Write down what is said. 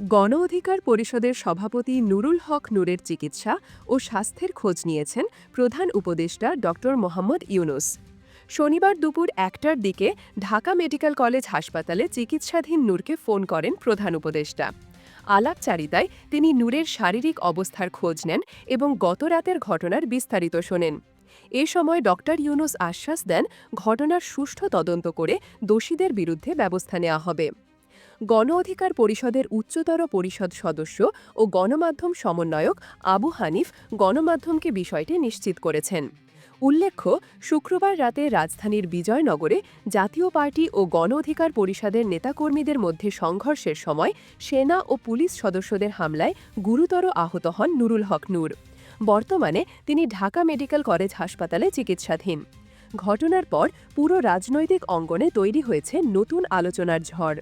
গণ অধিকার পরিষদের সভাপতি নুরুল হক নূরের চিকিৎসা ও স্বাস্থ্যের খোঁজ নিয়েছেন প্রধান উপদেষ্টা ড মোহাম্মদ ইউনুস। শনিবার দুপুর একটার দিকে ঢাকা মেডিকেল কলেজ হাসপাতালে চিকিৎসাধীন নূরকে ফোন করেন প্রধান উপদেষ্টা। আলাপচারিতায় তিনি নূরের শারীরিক অবস্থার খোঁজ নেন এবং গত রাতের ঘটনার বিস্তারিত শোনেন। এ সময় ডক্টর ইউনুস আশ্বাস দেন, ঘটনার সুষ্ঠু তদন্ত করে দোষীদের বিরুদ্ধে ব্যবস্থা নেওয়া হবে। গণ অধিকার পরিষদের উচ্চতর পরিষদ সদস্য ও গণমাধ্যম সমন্বয়ক আবু হানিফ গণমাধ্যমকে বিষয়টি নিশ্চিত করেছেন। উল্লেখ্য, শুক্রবার রাতে রাজধানীর বিজয়নগরে জাতীয় পার্টি ও গণ অধিকার পরিষদের নেতাকর্মীদের মধ্যে সংঘর্ষের সময় সেনা ও পুলিশ সদস্যদের হামলায় গুরুতর আহত হন নুরুল হক নূর। বর্তমানে তিনি ঢাকা মেডিকেল কলেজ হাসপাতালে চিকিৎসাধীন। ঘটনার পর পুরো রাজনৈতিক অঙ্গনে তৈরি হয়েছে নতুন আলোচনার ঝড়।